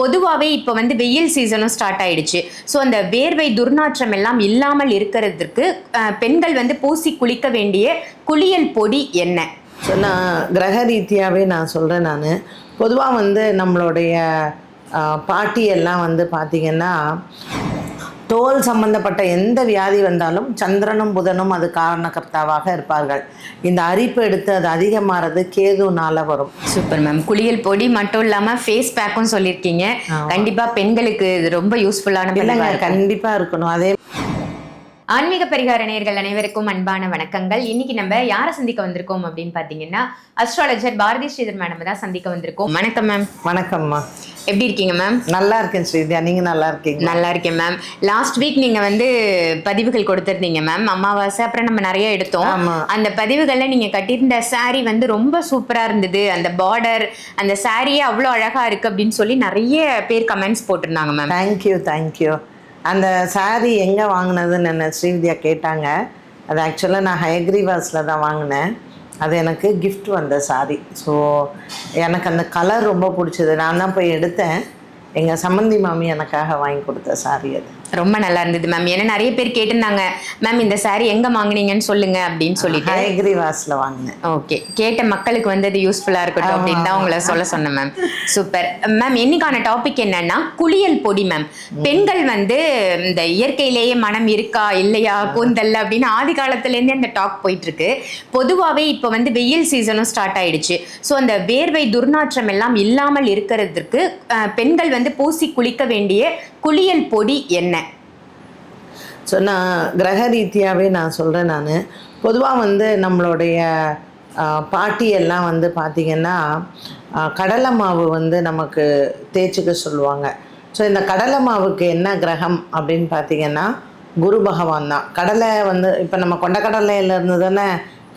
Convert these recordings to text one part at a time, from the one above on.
பொதுவாகவே இப்போ வந்து வெயில் சீசனும் ஸ்டார்ட் ஆயிடுச்சு. ஸோ அந்த வேர்வை துர்நாற்றம் எல்லாம் இல்லாமல் இருக்கிறதுக்கு பெண்கள் வந்து பூசி குளிக்க வேண்டிய குளியல் பொடி என்ன? நான் கிரக ரீதியாகவே நான் சொல்கிறேன் நான். பொதுவாக வந்து நம்மளுடைய பாட்டி எல்லாம் வந்து பார்த்திங்கன்னா தோல் சம்பந்தப்பட்ட எந்த வியாதி வந்தாலும் சந்திரனும் புதனும் அது காரணகர்த்தாவாக இருப்பார்கள். இந்த அரிப்பு எடுத்து அது அதிகமாகிறது கேதுனால வரும். Super ma'am. குளியல் பொடி மட்டும் இல்லாமல் ஃபேஸ் பேக்கும் சொல்லியிருக்கீங்க. கண்டிப்பாக பெண்களுக்கு இது ரொம்ப யூஸ்ஃபுல்லான கண்டிப்பாக இருக்கணும். அதே ஆன்மீக பரிகார நேயர்கள் அனைவருக்கும் அன்பான வணக்கங்கள். இன்னைக்கு நம்ம யாரை சந்திக்க வந்திருக்கோம் அப்படின்னு பார்த்தீங்கன்னா அஸ்ட்ராலஜர் பாரதி ஸ்ரீதர் மேடம் தான் சந்திக்க வந்திருக்கோம். வணக்கம் மேம் வணக்கம்மா எப்படி இருக்கீங்க மேம் நல்லா இருக்கேன் ஸ்ரீதியா நீங்கள் நல்லா இருக்கீங்க நல்லா இருக்கேன் மேம் லாஸ்ட் வீக் நீங்க வந்து பதிவுகள் கொடுத்திருந்தீங்க மேம் அமாவாசை அப்புறம் நம்ம நிறைய எடுத்தோம். அந்த பதிவுகள்ல நீங்க கட்டியிருந்த saree வந்து ரொம்ப சூப்பரா இருந்தது. அந்த பார்டர் அந்த சாரியே அவ்வளோ அழகா இருக்கு அப்படின்னு சொல்லி நிறைய பேர் கமெண்ட்ஸ் போட்டிருந்தாங்க ma'am thank you thank you அந்த saree எங்கே வாங்கினதுன்னு என்ன ஸ்ரீவித்யா கேட்டாங்க. அது ஆக்சுவலாக நான் ஹயக்ரிவாஸில் தான் வாங்கினேன். அது எனக்கு கிஃப்ட் வந்த சாரி ஸோ எனக்கு அந்த கலர் ரொம்ப பிடிச்சது. நான் தான் போய் எடுத்தேன். எங்கள் சம்மந்தி மாமி எனக்காக வாங்கி கொடுத்த சாரி அது. ரொம்ப நல்லா இருந்தது மேம் ஏன்னா நிறைய பேர் கேட்டிருந்தாங்க மேம் இந்த saree எங்க வாங்குனீங்கன்னு சொல்லுங்க அப்படின்னு சொல்லிட்டு. ஹயக்ரீவாஸில் வாங்கினேன். ஓகே. கேட்ட மக்களுக்கு வந்து அது யூஸ்ஃபுல்லா இருக்கட்டும் அப்படின்னு தான் உங்களை சொல்ல சொன்னேன் மேம் சூப்பர் மேம் இன்னைக்கான டாபிக் என்னன்னா குளியல் பொடி மேம் பெண்கள் வந்து இந்த இயற்கையிலேயே மனம் இருக்கா இல்லையா கூந்தல் அப்படின்னு ஆதி காலத்துல இருந்தே அந்த டாக் போயிட்டு இருக்கு பொதுவாகவே இப்போ வந்து வெயில் சீசனும் ஸ்டார்ட் ஆயிடுச்சு. ஸோ அந்த வேர்வை துர்நாற்றம் எல்லாம் இல்லாமல் இருக்கிறதுக்கு பெண்கள் வந்து பூசி குளிக்க வேண்டிய குளியல் பொடி என்ன? ஸோ நான் கிரக ரீதியாகவே நான் சொல்கிறேன் நான். பொதுவாக வந்து நம்மளுடைய பாட்டியெல்லாம் பாட்டி எல்லாம் வந்து பார்த்திங்கன்னா கடலை மாவு வந்து நமக்கு தேய்ச்சிக்க சொல்லுவாங்க. ஸோ இந்த கடலை மாவுக்கு என்ன கிரகம் அப்படின்னு பார்த்தீங்கன்னா குரு பகவான் தான். கடலை வந்து இப்போ நம்ம கொண்டக்கடலையிலேருந்து தானே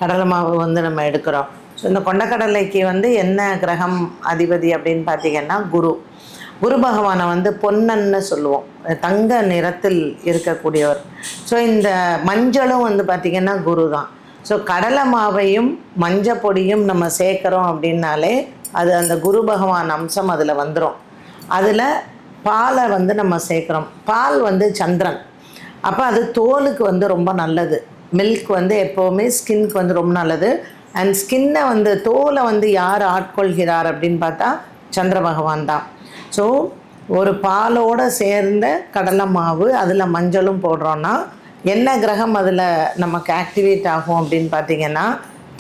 கடலை மாவு வந்து நம்ம எடுக்கிறோம். ஸோ இந்த கொண்டக்கடலைக்கு வந்து என்ன கிரகம் அதிபதி அப்படின்னு பார்த்தீங்கன்னா குரு. குரு பகவானை வந்து பொன்னன்னு சொல்லுவோம். தங்க நிறத்தில் இருக்கக்கூடியவர். ஸோ இந்த மஞ்சளும் வந்து பார்த்திங்கன்னா குரு தான் ஸோ கடலை மாவையும் மஞ்சள் பொடியும் நம்ம சேர்க்குறோம் அப்படின்னாலே அது அந்த குரு பகவான் அம்சம் அதில் வந்துடும் அதில் பாலை வந்து நம்ம சேர்க்குறோம். பால் வந்து சந்திரன். அப்போ அது தோலுக்கு வந்து ரொம்ப நல்லது. மில்க் வந்து எப்போவுமே ஸ்கின்க்கு வந்து ரொம்ப நல்லது. அண்ட் ஸ்கின்னை வந்து தோலை வந்து யார் ஆட்கொள்கிறார் அப்படின்னு பார்த்தா சந்திர பகவான் தான். ஸோ ஒரு பாலோட சேர்ந்த கடலை மாவு அதில் மஞ்சளும் போடுறோன்னா என்ன கிரகம் அதில் நமக்கு ஆக்டிவேட் ஆகும் அப்படின்னு பார்த்தீங்கன்னா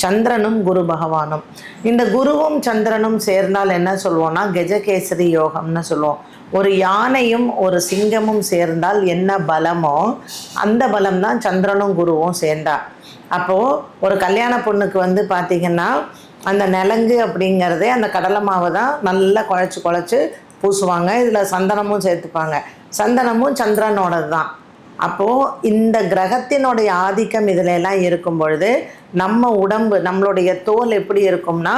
சந்திரனும் குரு பகவானும். இந்த குருவும் சந்திரனும் சேர்ந்தால் என்ன சொல்லுவோம்னா கஜகேசரி யோகம்னு சொல்லுவோம். ஒரு யானையும் ஒரு சிங்கமும் சேர்ந்தால் என்ன பலமோ அந்த பலம் தான் சந்திரனும் குருவும் சேர்ந்தா. அப்போது ஒரு கல்யாண பொண்ணுக்கு வந்து பார்த்திங்கன்னா அந்த நிலங்கு அப்படிங்கிறதே அந்த கடலை மாவை தான் நல்லா குழச்சி குழச்சி பூசுவாங்க இதில் சந்தனமும் சேர்த்துப்பாங்க. சந்தனமும் சந்திரனோடது தான் அப்போது இந்த கிரகத்தினுடைய ஆதிக்கம் இதில் எல்லாம் இருக்கும் பொழுது நம்ம உடம்பு நம்மளுடைய தோல் எப்படி இருக்கும்னா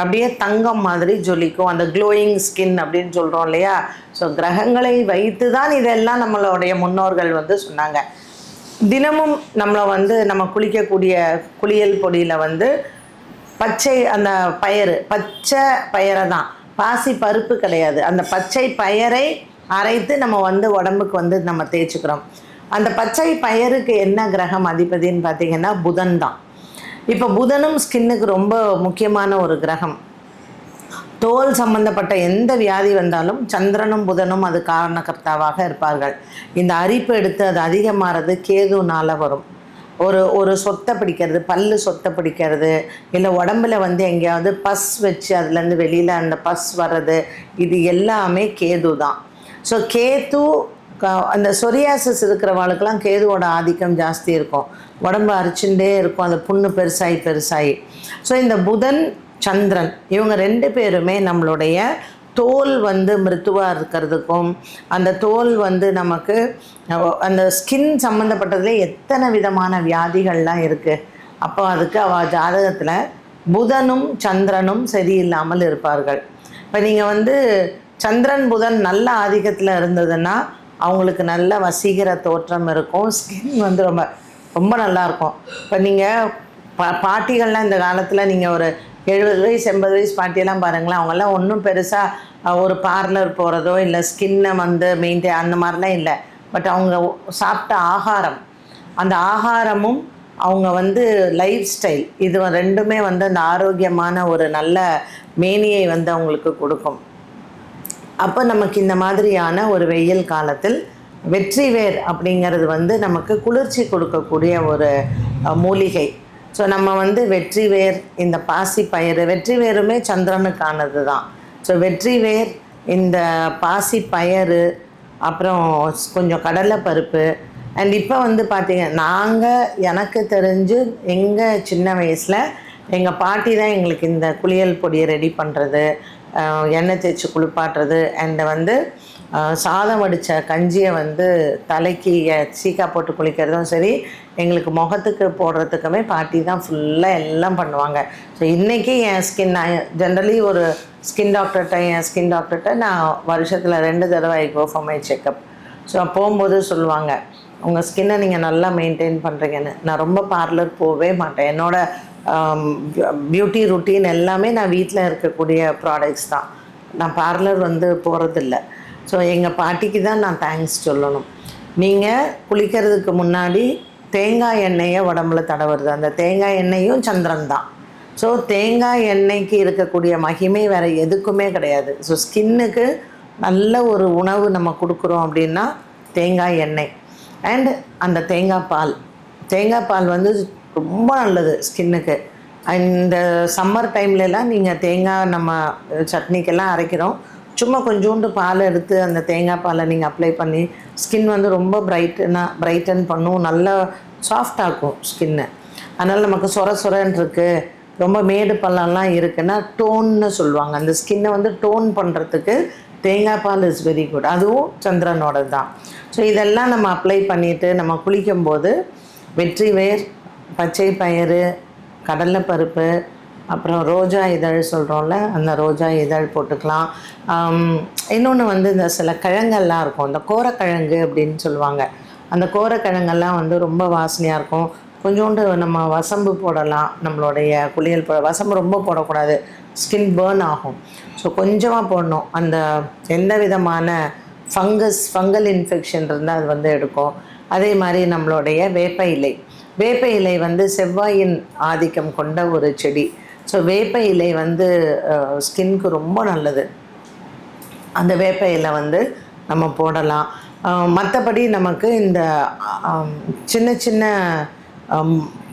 அப்படியே தங்கம் மாதிரி ஜொலிக்கும். அந்த க்ளோயிங் ஸ்கின் அப்படின்னு சொல்கிறோம் இல்லையா? ஸோ கிரகங்களை வைத்து தான் இதெல்லாம் நம்மளுடைய முன்னோர்கள் வந்து சொன்னாங்க. தினமும் நம்மளை வந்து நம்ம குளிக்கக்கூடிய குளியல் பொடியில் வந்து பச்சை அந்த பயறு பச்சை பயிரை தான் பாசி பருப்பு கிடையாது. அந்த பச்சை பயரை அரைத்து நம்ம வந்து உடம்புக்கு வந்து நம்ம தேய்ச்சிக்கிறோம். அந்த பச்சை பயருக்கு என்ன கிரகம் அதிபதின்னு பார்த்தீங்கன்னா புதன் தான். இப்போ புதனும் ஸ்கின்னுக்கு ரொம்ப முக்கியமான ஒரு கிரகம். தோல் சம்பந்தப்பட்ட எந்த வியாதி வந்தாலும் சந்திரனும் புதனும் அது காரணகர்த்தாவாக இருப்பார்கள். இந்த அரிப்பு எடுத்து அது அதிகமாகிறது கேதுனால வரும். ஒரு ஒரு சொத்தை பிடிக்கிறது பல்லு சொத்தை பிடிக்கிறது இல்லை உடம்புல வந்து எங்கேயாவது பஸ் வச்சு அதுலேருந்து வெளியில் அந்த பஸ் வர்றது இது எல்லாமே கேது தான். ஸோ கேது அந்த சொரியாசிஸ் இருக்கிறவங்களுக்குலாம் கேதுவோட ஆதிக்கம் ஜாஸ்தி இருக்கும். உடம்பு அரிச்சுட்டே இருக்கும் அந்த புண்ணு பெருசாகி பெருசாகி ஸோ இந்த புதன் சந்திரன் இவங்க ரெண்டு பேருமே நம்மளுடைய தோல் வந்து மிருத்துவாக இருக்கிறதுக்கும் அந்த தோல் வந்து நமக்கு அந்த ஸ்கின் சம்மந்தப்பட்டதுல எத்தனை விதமான வியாதிகள்லாம் இருக்குது அப்போ அதுக்கு அவ ஜாதகத்தில் புதனும் சந்திரனும் சரியில்லாமல் இருப்பார்கள். இப்போ நீங்கள் வந்து சந்திரன் புதன் நல்ல ஆதிக்கத்தில் இருந்ததுன்னா அவங்களுக்கு நல்ல வசீகர தோற்றம் இருக்கும். ஸ்கின் வந்து ரொம்ப ரொம்ப நல்லா இருக்கும். இப்போ நீங்கள் பா பாட்டிகள்லாம் இந்த காலத்தில் நீங்கள் ஒரு எழுபது வயசு எண்பது வயசு பாட்டியெல்லாம் பாருங்களேன். அவங்கெல்லாம் ஒன்றும் பெருசாக ஒரு பார்லர் போகிறதோ இல்லை ஸ்கின்னை வந்து மெயின்டைன் அந்த மாதிரிலாம் இல்லை. பட் அவங்க சாப்பிட்ட ஆகாரம் அந்த ஆகாரமும் அவங்க வந்து லைஃப் ஸ்டைல் இது ரெண்டுமே வந்து அந்த ஆரோக்கியமான ஒரு நல்ல மேனியை வந்து அவங்களுக்கு கொடுக்கும். அப்போ நமக்கு இந்த மாதிரியான ஒரு வெயில் காலத்தில் வெற்றி வேர் அப்படிங்கிறது வந்து நமக்கு குளிர்ச்சி கொடுக்கக்கூடிய ஒரு மூலிகை. ஸோ நம்ம வந்து வெற்றி வேர் இந்த பாசி பயிறு வெற்றி வேருமே சந்திரனுக்கானது தான் ஸோ வெற்றி வேர் இந்த பாசி பயறு அப்புறம் கொஞ்சம் கடலை பருப்பு. அண்ட் இப்போ வந்து பார்த்தீங்க நாங்கள் எனக்கு தெரிஞ்சு எங்கள் சின்ன வயசில் எங்கள் பாட்டி தான் எங்களுக்கு இந்த குளியல் பொடியை ரெடி பண்ணுறது எண்ணெய் தேய்ச்சி குளிப்பாட்டுறது அண்ட் வந்து சாதம் வடித்த கஞ்சியை வந்து தலைக்கு சீக்கா போட்டு குளிக்கிறதும் சரி எங்களுக்கு முகத்துக்கு போடுறதுக்குமே பாட்டி தான் ஃபுல்லாக எல்லாம் பண்ணுவாங்க. ஸோ இன்றைக்கி என் ஸ்கின் நான் ஜென்ரலி ஒரு ஸ்கின் டாக்டர்கிட்ட என் ஸ்கின் டாக்டர்கிட்ட நான் வருஷத்தில் ரெண்டு தடவை I go for my checkup so போகும்போது சொல்லுவாங்க உங்கள் ஸ்கின்னை நீங்கள் நல்லா மெயின்டைன் பண்ணுறீங்கன்னு நான் ரொம்ப பார்லர் போகவே மாட்டேன். என்னோடய பியூட்டி ருட்டீன் எல்லாமே நான் வீட்டில் இருக்கக்கூடிய ப்ராடக்ட்ஸ் தான். நான் பார்லர் வந்து போகிறதில்ல ஸோ எங்கள் பாட்டிக்கு தான் நான் தேங்க்ஸ் சொல்லணும். நீங்கள் குளிக்கிறதுக்கு முன்னாடி தேங்காய் எண்ணெயை உடம்புல தடவுறது. அந்த தேங்காய் எண்ணெயும் சந்திரன் தான். ஸோ தேங்காய் எண்ணெய்க்கு இருக்கக்கூடிய மகிமை வேறு எதுக்குமே கிடையாது. ஸோ ஸ்கின்னுக்கு நல்ல ஒரு உணவு நம்ம கொடுக்குறோம் அப்படின்னா தேங்காய் எண்ணெய். அண்ட் அந்த தேங்காய் பால். தேங்காய் பால் வந்து ரொம்ப நல்லது ஸ்கின்னுக்கு இந்த சம்மர் டைம்லலாம் நீங்கள் தேங்காய் நம்ம சட்னிக்கெல்லாம் அரைக்கிறோம். சும்மா கொஞ்சோண்டு பால் எடுத்து அந்த தேங்காய் பாலை நீங்கள் அப்ளை பண்ணி ஸ்கின் வந்து ரொம்ப பிரைட்டனாக பிரைட்டன் பண்ணும். நல்லா சாஃப்டாகும் ஸ்கின்னு அதனால் நமக்கு சொர சொரன்னு இருக்குது ரொம்ப மேடு பள்ளம்லாம் இருக்குன்னா டோன்னு சொல்லுவாங்க. அந்த ஸ்கின்னை வந்து டோன் பண்ணுறதுக்கு தேங்காய் பால் இஸ் வெரி குட் அதுவும் சந்திரனோட தான். ஸோ இதெல்லாம் நம்ம அப்ளை பண்ணிவிட்டு நம்ம குளிக்கும்போது வெற்றி வேர் பச்சை பயிறு கடலைப்பருப்பு அப்புறம் ரோஜா இதழ் சொல்கிறோம்ல அந்த ரோஜா இதழ் போட்டுக்கலாம். இன்னொன்று வந்து இந்த சில கிழங்கெல்லாம் இருக்கும். இந்த கோரக்கிழங்கு அப்படின்னு சொல்லுவாங்க. அந்த கோரக்கிழங்கெல்லாம் வந்து ரொம்ப வாசனையாக இருக்கும். கொஞ்சோண்டு நம்ம வசம்பு போடலாம் நம்மளுடைய குளியல் போ வசம்பு ரொம்ப போடக்கூடாது. ஸ்கின் பேர்ன் ஆகும். ஸோ கொஞ்சமாக போடணும். அந்த எந்த விதமான ஃபங்கஸ் ஃபங்கல் இன்ஃபெக்ஷன் இருந்தால் அது வந்து எடுக்கும். அதே மாதிரி நம்மளுடைய வேப்ப இலை. வேப்ப இலை வந்து செவ்வாயின் ஆதிக்கம் கொண்ட ஒரு செடி. ஸோ வேப்ப இலை வந்து ஸ்கின்க்கு ரொம்ப நல்லது. அந்த வேப்ப இலை வந்து நம்ம போடலாம். மற்றபடி நமக்கு இந்த சின்ன சின்ன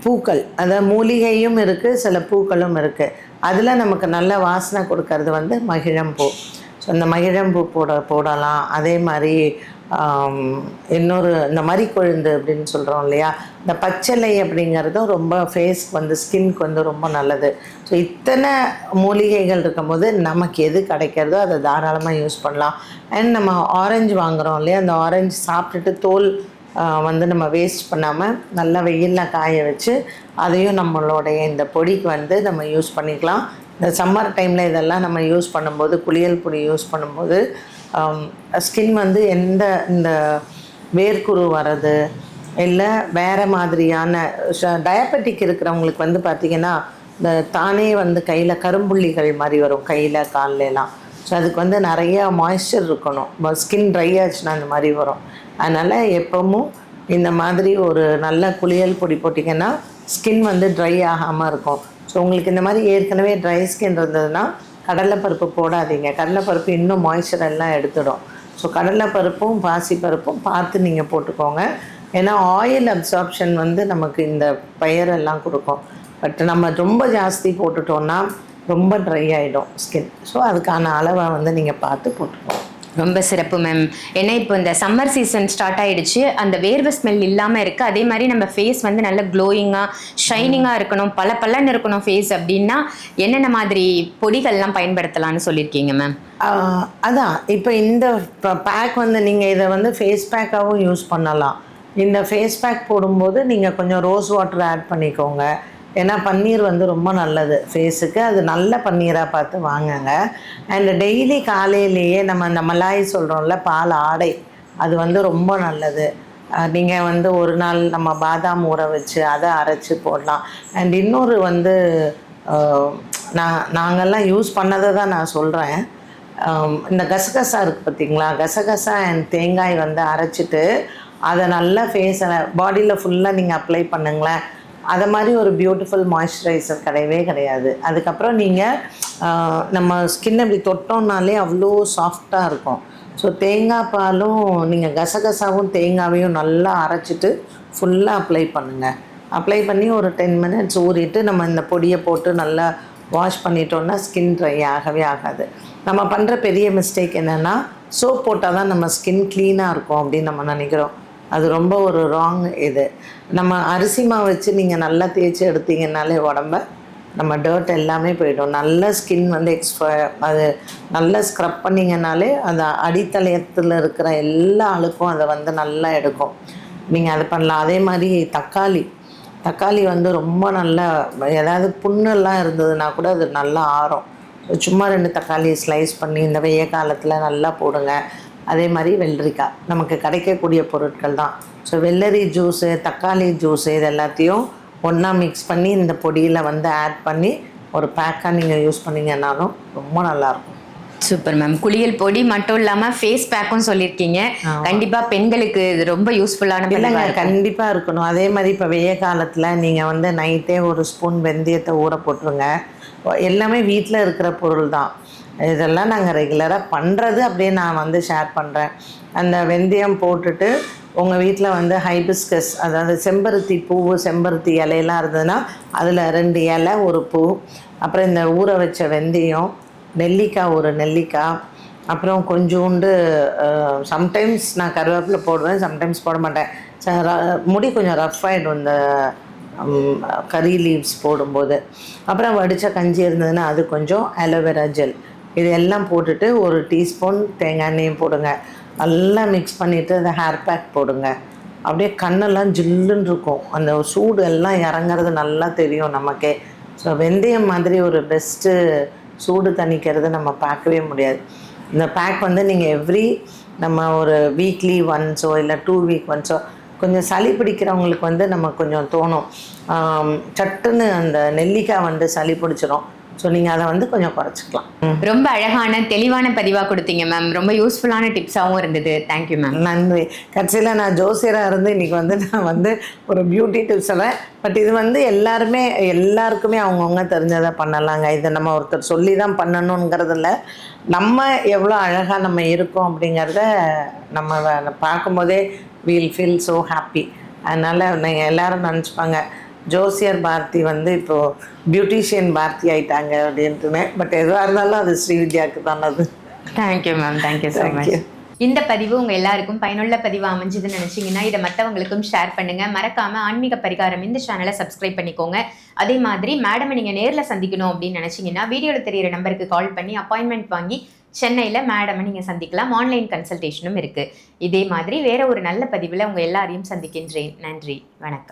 பூக்கள் அதாவது மூலிகையும் இருக்குது சில பூக்களும் இருக்குது அதில் நமக்கு நல்ல வாசனை கொடுக்கறது வந்து மகிழம்பூ. ஸோ இந்த மகிழம்பூ போட போடலாம். அதே மாதிரி இன்னொரு இந்த மறிக்கொழுந்து அப்படின்னு சொல்கிறோம் இல்லையா? இந்த பச்சளை அப்படிங்கிறதும் ரொம்ப ஃபேஸ்க்கு வந்து ஸ்கின்க்கு வந்து ரொம்ப நல்லது. ஸோ இத்தனை மூலிகைகள் இருக்கும்போது நமக்கு எது கிடைக்கிறதோ அதை தாராளமாக யூஸ் பண்ணலாம். அண்ட் நம்ம ஆரஞ்சு வாங்குகிறோம் இல்லையா? அந்த ஆரஞ்சு சாப்பிட்டுட்டு தோல் வந்து நம்ம வேஸ்ட் பண்ணாமல் நல்லா வெயிலில் காய வச்சு அதையும் நம்மளுடைய இந்த பொடிக்கு வந்து நம்ம யூஸ் பண்ணிக்கலாம். இந்த சம்மர் டைமில் இதெல்லாம் நம்ம யூஸ் பண்ணும்போது குளியல் பொடி யூஸ் பண்ணும்போது ஸ்கின் வந்து எந்த இந்த வேர்க்குரு வர்றது இல்லை வேறு மாதிரியான டயபெட்டிக் இருக்கிறவங்களுக்கு வந்து பார்த்திங்கன்னா இந்த தானே வந்து கையில் கரும்புள்ளிகள் மாதிரி வரும் கையில் கால்லலாம் ஸோ அதுக்கு வந்து நிறைய மாய்ஸ்சர் இருக்கணும். ஸ்கின் ட்ரை ஆச்சுன்னா அந்த மாதிரி வரும். அதனால் எப்பவும் இந்த மாதிரி ஒரு நல்ல குளியல் பொடி போட்டிங்கன்னா ஸ்கின் வந்து ட்ரை ஆகாமல் இருக்கும். ஸோ உங்களுக்கு இந்த மாதிரி ஏற்கனவே ட்ரை ஸ்கின் இருந்ததுன்னா கடலைப்பருப்பு போடாதீங்க. கடலைப்பருப்பு இன்னும் மாய்ச்சர் எல்லாம் எடுத்துடும். ஸோ கடலைப்பருப்பும் பாசிப்பருப்பும் பார்த்து நீங்கள் போட்டுக்கோங்க. ஏன்னா ஆயில் அப்சார்ப்ஷன் வந்து நமக்கு இந்த பயிரெல்லாம் கொடுக்கும். பட் நம்ம ரொம்ப ஜாஸ்தி போட்டுட்டோம்னா ரொம்ப ட்ரை ஆகிடும் ஸ்கின் ஸோ அதுக்கான அளவை வந்து நீங்கள் பார்த்து போட்டுக்கோங்க. ரொம்ப சிறப்பு மேம் ஏன்னா இப்போ இந்த சம்மர் சீசன் ஸ்டார்ட் ஆயிடுச்சு. அந்த வேர்வை ஸ்மெல் இல்லாமல் இருக்கு. அதே மாதிரி நம்ம ஃபேஸ் வந்து நல்ல க்ளோயிங்காக ஷைனிங்காக இருக்கணும். பல பலன்னு இருக்கணும் ஃபேஸ் அப்படின்னா என்னென்ன மாதிரி பொடிகள்லாம் பயன்படுத்தலாம்னு சொல்லியிருக்கீங்க மேம் அதான். இப்போ இந்த பேக் வந்து நீங்கள் இதை வந்து ஃபேஸ் பேக்காகவும் யூஸ் பண்ணலாம். இந்த ஃபேஸ் பேக் போடும்போது நீங்கள் கொஞ்சம் ரோஸ் வாட்டர் ஆட் பண்ணிக்கோங்க. ஏன்னா பன்னீர் வந்து ரொம்ப நல்லது. ஃபேஸுக்கு அது நல்ல பன்னீராக பார்த்து வாங்குங்க. அண்ட் டெய்லி காலையிலேயே நம்ம இந்த மலாய் சொல்கிறோம்ல பால் ஆடை அது வந்து ரொம்ப நல்லது. நீங்கள் வந்து ஒரு நாள் நம்ம பாதாம் ஊற வச்சு அதை அரைச்சி போடலாம். அண்ட் இன்னொரு வந்து நான் நாங்கள்லாம் யூஸ் பண்ணதை தான் நான் சொல்கிறேன் இந்த கசகசா இருக்குது பார்த்தீங்களா? கசகசா அண்ட் தேங்காய் வந்து அரைச்சிட்டு அதை நல்லா ஃபேஸில் பாடியில் ஃபுல்லாக நீங்கள் அப்ளை பண்ணுங்களேன். அதை மாதிரி ஒரு பியூட்டிஃபுல் மாய்ஸ்சரைசர் கிடையவே கிடையாது. அதுக்கப்புறம் நீங்கள் நம்ம ஸ்கின் அப்படி தொட்டோம்னாலே அவ்வளோ சாஃப்டாக இருக்கும். ஸோ தேங்காய் பாலும் நீங்கள் கசகசாவும் தேங்காவையும் நல்லா அரைச்சிட்டு ஃபுல்லாக அப்ளை பண்ணுங்கள் அப்ளை பண்ணி ஒரு டென் மினிட்ஸ் ஊறிட்டு நம்ம இந்த பொடியை போட்டு நல்லா வாஷ் பண்ணிட்டோம்னா ஸ்கின் ட்ரை ஆகவே ஆகாது. நம்ம பண்ணுற பெரிய மிஸ்டேக் என்னென்னா சோப் போட்டால் தான் நம்ம ஸ்கின் க்ளீனாக இருக்கும் அப்படின்னு நம்ம நினைக்கிறோம். அது ரொம்ப ஒரு ராங் இது. நம்ம அரிசி மாவு வச்சு நீங்கள் நல்லா தேய்ச்சி எடுத்தீங்கன்னாலே உடம்ப நம்ம டர்ட் எல்லாமே போயிடும். நல்ல ஸ்கின் வந்து எக்ஸ்ப அது நல்லா ஸ்க்ரப் பண்ணிங்கனாலே அந்த அடித்தளையத்தில் இருக்கிற எல்லா அழுக்கும் அதை வந்து நல்லா எடுக்கும். நீங்கள் அது பண்ணலாம். அதே மாதிரி தக்காளி. தக்காளி வந்து ரொம்ப நல்லா ஏதாவது புண்ணெல்லாம் இருந்ததுன்னா கூட அது நல்லா ஆறும். சும்மா ரெண்டு தக்காளி ஸ்லைஸ் பண்ணி இந்த வெய்ய காலத்தில் நல்லா போடுங்க. அதே மாதிரி வெள்ளரிக்காய் நமக்கு கிடைக்கக்கூடிய பொருட்கள் தான். ஸோ வெள்ளரி ஜூஸு தக்காளி ஜூஸு இது எல்லாத்தையும் ஒன்றா மிக்ஸ் பண்ணி இந்த பொடியில் வந்து ஆட் பண்ணி ஒரு பேக்காக நீங்கள் யூஸ் பண்ணீங்கன்னாலும் ரொம்ப நல்லாயிருக்கும். சூப்பர் மேம் குளியல் பொடி மட்டும் இல்லாம ஃபேஸ் பேக்கும் சொல்லியிருக்கீங்க. கண்டிப்பா பெண்களுக்கு இது ரொம்ப யூஸ்ஃபுல்லான இல்லைங்க கண்டிப்பாக இருக்கணும். அதே மாதிரி இப்போ வெய்ய காலத்தில் நீங்கள் வந்து நைட்டே ஒரு ஸ்பூன் வெந்தயத்தை ஊற போட்டுருங்க. எல்லாமே வீட்டில் இருக்கிற பொருள் தான். இதெல்லாம் நாங்கள் ரெகுலராக பண்ணுறது அப்படியே நான் வந்து ஷேர் பண்ணுறேன் அந்த வெந்தயம் போட்டுட்டு உங்கள் வீட்டில் வந்து ஹைபிஸ்கஸ் அதாவது செம்பருத்தி பூவு செம்பருத்தி இலையெல்லாம் இருந்ததுன்னா அதில் ரெண்டு இலை ஒரு பூ அப்புறம் இந்த ஊற வச்ச வெந்தயம் நெல்லிக்காய் ஒரு நெல்லிக்காய் அப்புறம் கொஞ்சோண்டு சம்டைம்ஸ் நான் கருவேப்பிலை போடுவேன் சம்டைம்ஸ் போட மாட்டேன். முடி கொஞ்சம் ரஃப் ஆகிடும் இந்த கறி லீவ்ஸ் போடும்போது. அப்புறம் வடித்த கஞ்சி இருந்ததுன்னா அது கொஞ்சம் அலோவேரா ஜெல் இது எல்லாம் போட்டுட்டு ஒரு டீஸ்பூன் தேங்காய் எண்ணெயும் போடுங்க. நல்லா மிக்ஸ் பண்ணிவிட்டு அந்த ஹேர் பேக் போடுங்க. அப்படியே கண்ணெல்லாம் ஜில்லுன்னு இருக்கும். அந்த சூடு எல்லாம் இறங்குறது நல்லா தெரியும் நமக்கே. ஸோ வெந்தயம் மாதிரி ஒரு பெஸ்ட்டு சூடு தணிக்கிறது நம்ம பார்க்கவே முடியாது. இந்த பேக் வந்து நீங்கள் எவ்ரி நம்ம ஒரு வீக்லி ஒன்ஸோ இல்லை டூ வீக் ஒன்ஸோ கொஞ்சம் சளி பிடிக்கிறவங்களுக்கு வந்து நம்ம கொஞ்சம் தோணும். சட்டுன்னு அந்த நெல்லிக்காய் வந்து சளி பிடிச்சிரும். ஸோ நீங்கள் அதை வந்து கொஞ்சம் குறைச்சிக்கலாம். ரொம்ப அழகான தெளிவான பதிவா கொடுத்தீங்க மேம் ரொம்ப யூஸ்ஃபுல்லான டிப்ஸாவும் இருந்தது. தேங்க்யூ மேம் நன்றி. கடைசியில் நான் ஜோசியராக இருந்து இன்றைக்கி வந்து நான் வந்து ஒரு பியூட்டி டிப்ஸ் சொல்கிறேன் பட் இது வந்து எல்லாருமே எல்லாருக்குமே அவங்கவுங்க தெரிஞ்சதை பண்ணலாங்க. இதை நம்ம ஒருத்தர் சொல்லி தான் பண்ணணுங்கிறது இல்லை நம்ம எவ்வளோ அழகாக நம்ம இருக்கோம் அப்படிங்கிறத நம்ம பார்க்கும்போதே வீல் ஃபீல் ஸோ ஹாப்பி அதனால் நீங்கள் எல்லாரும் நினச்சிப்பாங்க. ஜோசியர் பாரதி வந்து இப்போது பியூட்டிஷியன் பாரதி ஆயிட்டாங்க அப்படின்ட்டுனே. பட் எதுவாக இருந்தாலும் அது ஸ்ரீவித்யாவுக்கு தான் அது. Thank you ma'am thank you so much. இந்த பதிவு உங்க எல்லாருக்கும் பயனுள்ள பதிவு அமைஞ்சதுன்னு நினைச்சீங்கன்னா இதை மற்றவங்களுக்கும் ஷேர் பண்ணுங்க. மறக்காம ஆன்மீக பரிகாரம் இந்த சேனலை சப்ஸ்கிரைப் பண்ணிக்கோங்க. அதே மாதிரி மேடமை நீங்க நேர்ல சந்திக்கணும் அப்படின்னு நினைச்சீங்கன்னா வீடியோல தெரியிற நம்பருக்கு கால் பண்ணி அப்பாயின்மெண்ட் வாங்கி சென்னையில் மேடமை நீங்கள் சந்திக்கலாம். ஆன்லைன் கன்சல்டேஷனும் இருக்குது இதே மாதிரி வேற ஒரு நல்ல பதிவில் உங்கள் எல்லாரையும் சந்திக்கின்றேன். நன்றி. வணக்கம்.